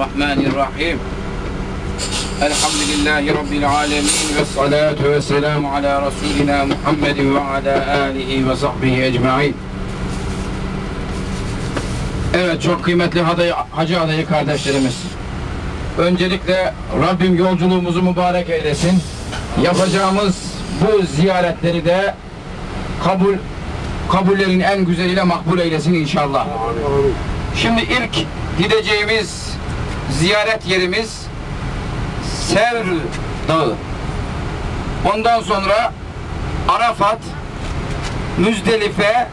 Bismillahirrahmanirrahim. Elhamdülillahi Rabbil alemin ve salatu ve selamu ala Resulina Muhammedin ve ala alihi ve sahbihi ecma'in. Evet çok kıymetli haday, hacı adayı kardeşlerimiz. Öncelikle Rabbim yolculuğumuzu mübarek eylesin. Yapacağımız bu ziyaretleri de kabul kabullerin en güzeliyle makbul eylesin inşallah. Şimdi ilk gideceğimiz ziyaret yerimiz Sevr Dağı. Ondan sonra Arafat, Müzdelife,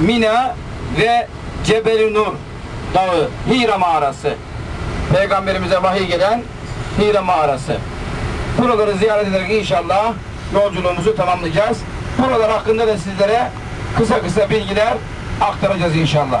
Mina ve Cebeli Nur Dağı, Hira mağarası. Peygamberimize vahiy gelen Hira mağarası. Buraları ziyaret ederek inşallah yolculuğumuzu tamamlayacağız. Buralar hakkında da sizlere kısa kısa bilgiler aktaracağız inşallah.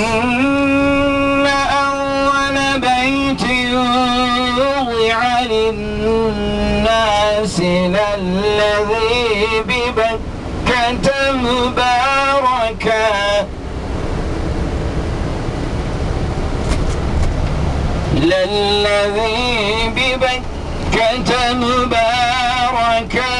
وضع للناس للذي ببكة مباركا للذي ببكة مباركا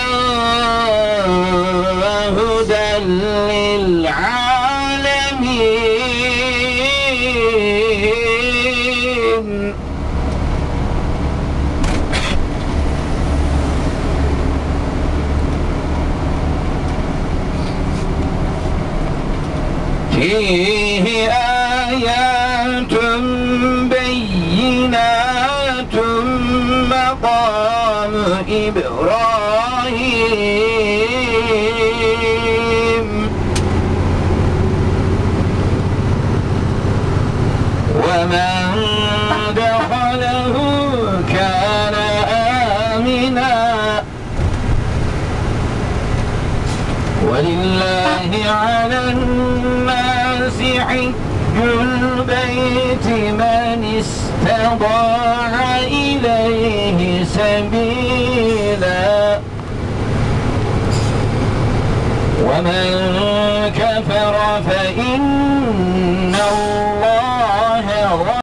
فيه آيات بينات مقام إبراهيم ولله على الناس حج البيت من استطاع إليه سبيلا. ومن كفر فإن الله غني